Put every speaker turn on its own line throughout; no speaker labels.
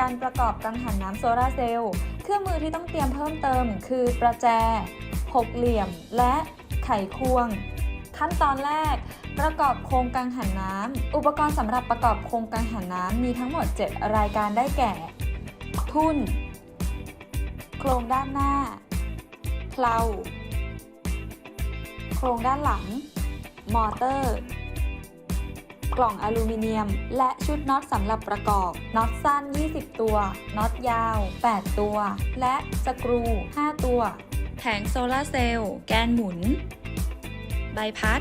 การประกอบกังหันน้ำโซลาร์เซลล์ เครื่องมือที่ต้องเตรียมเพิ่มเติม คือประแจ หกเหลี่ยม และไขควง ขั้นตอนแรก ประกอบโครงกังหันน้ำ อุปกรณ์สำหรับประกอบโครงกังหันน้ำมีทั้งหมด 7 รายการได้แก่ ทุ่น โครงด้านหน้า เพลา โครงด้านหลัง มอเตอร์ กล่องอลูมิเนียม และชุดน็อตสำหรับประกอบ น็อตสั้น 20 ตัว น็อตยาว 8 ตัว และสกรู 5 ตัว แผงโซลาร์เซลล์ แกนหมุน ใบพัด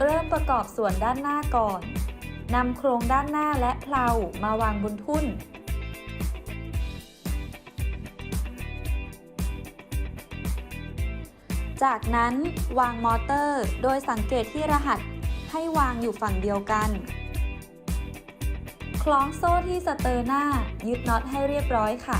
เริ่มประกอบส่วนด้านหน้าก่อน นำโครงด้านหน้าและเพลามาวางบนทุ่น จากนั้นวางมอเตอร์ โดยสังเกตที่รหัสให้วางอยู่ฝั่งเดียวกัน คล้องโซ่ที่สเตอร์หน้า ยึดน็อตให้เรียบร้อยค่ะ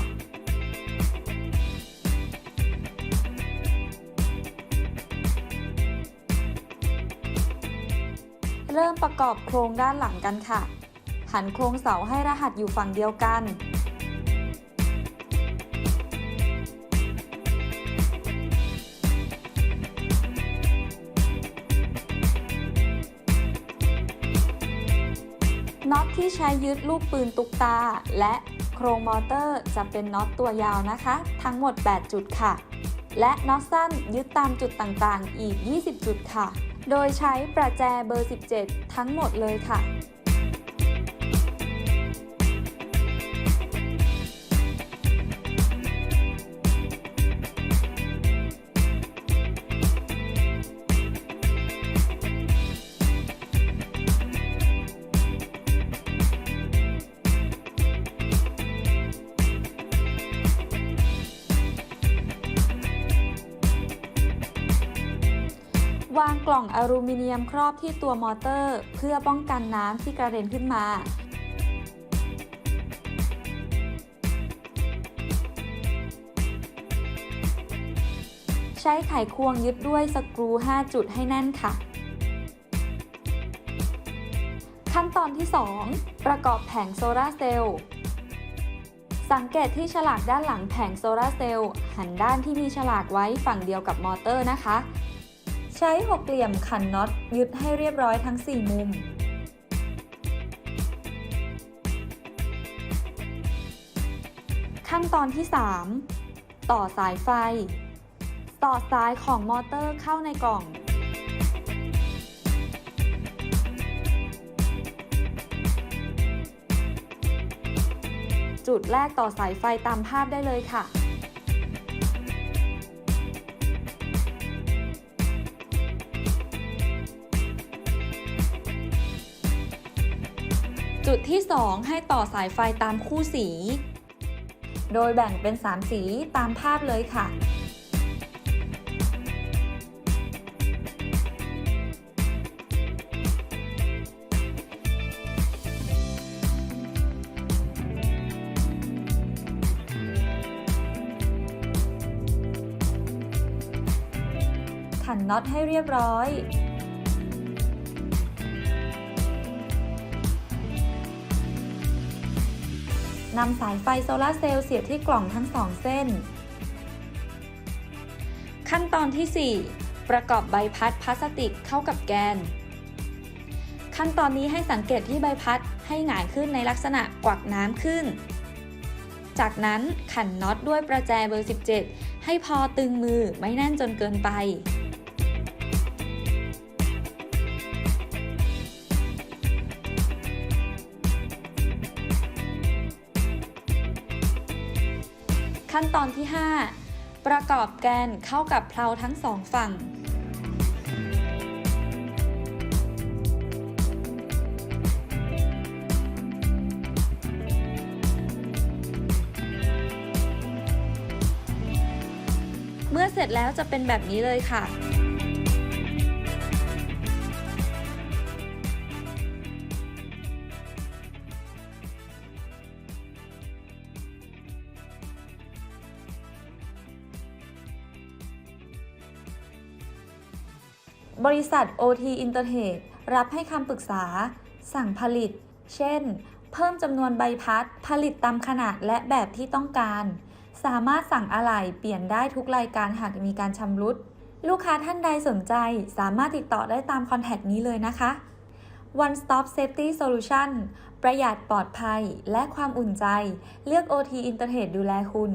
เริ่มประกอบโครงด้านหลังกันค่ะ หันโครงเสาให้รหัสอยู่ฝั่งเดียวกัน ที่ใช้ยึดลูกปืนตุกตา และโครงมอเตอร์จะเป็นน็อตตัวยาวนะคะ ทั้งหมด 8 จุดค่ะ และน็อตสั้นยึดตามจุดต่างๆ อีก 20 จุดค่ะ โดยใช้ประแจเบอร์ 17 ทั้งหมดเลยค่ะ วางกล่องอลูมิเนียมครอบที่ตัวมอเตอร์ เพื่อป้องกันน้ำที่กระเด็นขึ้นมาใช้ไขควงยึดด้วยสกรู 5 จุดให้แน่นค่ะ ขั้นตอนที่ 2 ประกอบแผงโซลาร์เซลล์ สังเกตที่ฉลากด้านหลังแผงโซลาร์เซลล์หันด้านที่มีฉลากไว้ฝั่งเดียวกับมอเตอร์นะคะ ใช้หกเหลี่ยมขันน็อตยึดให้เรียบร้อยทั้ง 4 มุม ขั้นตอนที่ 3 ต่อสายไฟ ต่อสายของมอเตอร์เข้าในกล่องจุดแรกต่อสายไฟตามภาพได้เลยค่ะ จุดที่ 2 ให้ต่อสายไฟตามคู่สี โดยแบ่งเป็น 3 สีตามภาพเลยค่ะขันน็อตให้เรียบร้อย นำสายไฟโซลาเซลล์เสียบที่กล่องทั้งสองเส้น ขั้นตอนที่ 4 ประกอบใบพัดพลาสติกเข้ากับแกน ขั้นตอนนี้ให้สังเกตที่ใบพัดให้หงายขึ้นในลักษณะกวักน้ำขึ้น จากนั้นขันน็อตด้วยประแจเบอร์ 17 ให้พอตึงมือไม่แน่นจนเกินไป ขั้นตอนที่ 5 ประกอบแกนเข้ากับเพลาทั้งสองฝั่งเมื่อเสร็จแล้วจะเป็นแบบนี้เลยค่ะ บริษัท OT Intertrade รับให้คำปรึกษา สั่งผลิต เช่น เพิ่มจำนวนใบพัด ผลิตตามขนาดและแบบที่ต้องการ สามารถสั่งอะไหล่เปลี่ยนได้ทุกรายการหากมีการชำรุด ลูกค้าท่านใดสนใจสามารถติดต่อได้ตามคอนแทคนี้เลยนะคะ One Stop Safety Solution ประหยัดปลอดภัยและความอุ่นใจ เลือก OT Intertrade ดูแลคุณ